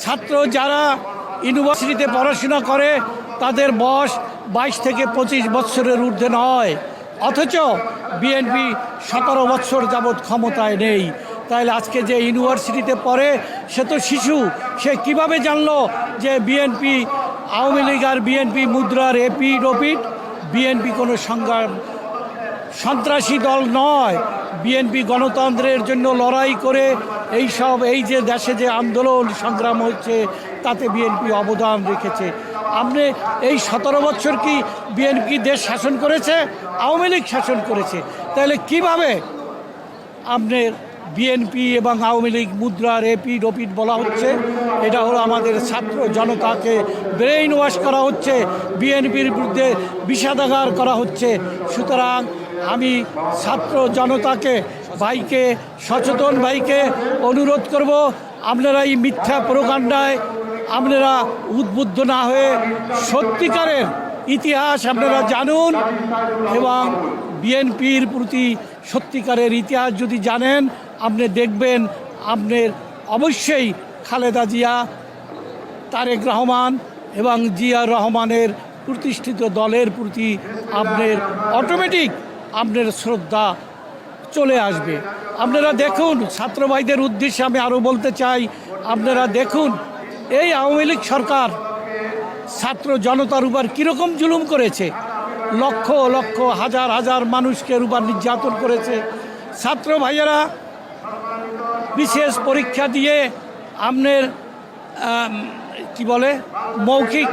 ছাত্র যারা ইউনিভার্সিটিতে পড়াশোনা করে, তাদের বয়স বাইশ থেকে পঁচিশ বৎসরের ঊর্ধ্বে নয়। অথচ বিএনপি সতেরো বৎসর যাবৎ ক্ষমতায় নেই। তাহলে আজকে যে ইউনিভার্সিটিতে পড়ে, সে তো শিশু। সে কীভাবে জানলো যে বিএনপি, আওয়ামী লীগ আর বিএনপি মুদ্রার এপি রপিট বিএনপি কোনো সংগ্রাম সন্ত্রাসী দল নয়। বিএনপি গণতন্ত্রের জন্য লড়াই করে এই সব, এই যে দেশে যে আন্দোলন সংগ্রাম হচ্ছে তাতে বিএনপি অবদান রেখেছে। আপনি এই সতেরো বছর কি বিএনপি দেশ শাসন করেছে? আওয়ামী লীগ শাসন করেছে। তাহলে কীভাবে আপনার বিএনপি এবং আওয়ামী লীগ মুদ্রার এপি রপিট বলা হচ্ছে? এটা হলো আমাদের ছাত্র জনতাকে ব্রেইন ওয়াশ করা হচ্ছে, বিএনপির বিরুদ্ধে বিষাদাগার করা হচ্ছে। সুতরাং আমি ছাত্র জনতাকে ভাইকে, সচেতন ভাইকে অনুরোধ করব, আপনারা এই মিথ্যা প্রকাণ্ডায় আপনারা উদ্বুদ্ধ না হয়ে সত্যিকারের ইতিহাস আপনারা জানুন এবং বিএনপির প্রতি সত্যিকারের ইতিহাস যদি জানেন, আপনি দেখবেন আপনার অবশ্যই খালেদা জিয়া, তারেক রহমান এবং জিয়া রহমানের প্রতিষ্ঠিত দলের প্রতি আপনার অটোমেটিক আপনার শ্রদ্ধা চলে আসবে। আপনারা দেখুন, ছাত্র ভাইদের উদ্দেশ্যে আমি আরও বলতে চাই, আপনারা দেখুন, এই আওয়ামী লীগ সরকার ছাত্র জনতার উপর কীরকম জুলুম করেছে। লক্ষ লক্ষ, হাজার হাজার মানুষকে উপর নির্যাতন করেছে। ছাত্র ভাইয়েরা, বিশেষ পরীক্ষা দিয়ে আপনার কি বলে, মৌখিক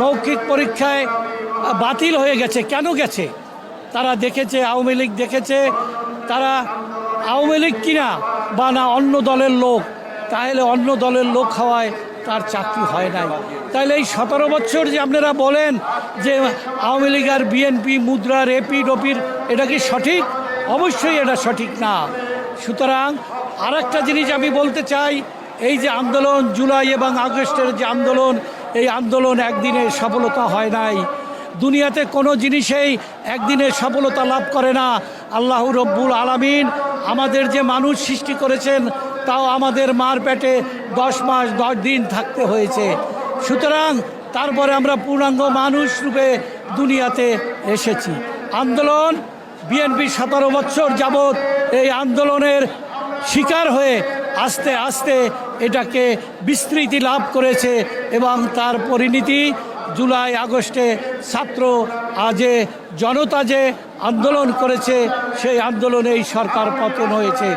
মৌখিক পরীক্ষায় বাতিল হয়ে গেছে। কেন গেছে? তারা দেখেছে, আওয়ামী লীগ দেখেছে তারা আওয়ামী লীগ কিনা বা না অন্য দলের লোক, তাহলে অন্য দলের লোক হওয়ায় তার চাকরি হয় নাই। তাহলে এই সতেরো বছর যে আপনারা বলেন যে আওয়ামী লীগ আর বিএনপি মুদ্রার এপি ডপির, এটা কি সঠিক? অবশ্যই এটা সঠিক না। সুতরাং আর একটা জিনিস আমি বলতে চাই, এই যে আন্দোলন জুলাই এবং আগস্টের যে আন্দোলন, এই আন্দোলন একদিনে সফলতা হয় নাই। দুনিয়াতে কোনো জিনিসেই একদিনে সফলতা লাভ করে না। আল্লাহ রব্বুল আলামিন আমাদের যে মানুষ সৃষ্টি করেছেন, তাও আমাদের মার পেটে দশ মাস, দশ দিন থাকতে হয়েছে। সুতরাং তারপরে আমরা পূর্ণাঙ্গ মানুষ রূপে দুনিয়াতে এসেছি। আন্দোলন বিএনপি সতেরো বছর যাবৎ এই আন্দোলনের শিকার হয়ে আস্তে আস্তে এটাকে বিস্তৃতি লাভ করেছে এবং তার পরিণতি জুলাই আগস্টে ছাত্র আজে জনতা যে আন্দোলন করেছে সেই আন্দোলনে এই সরকার পতন হয়েছে।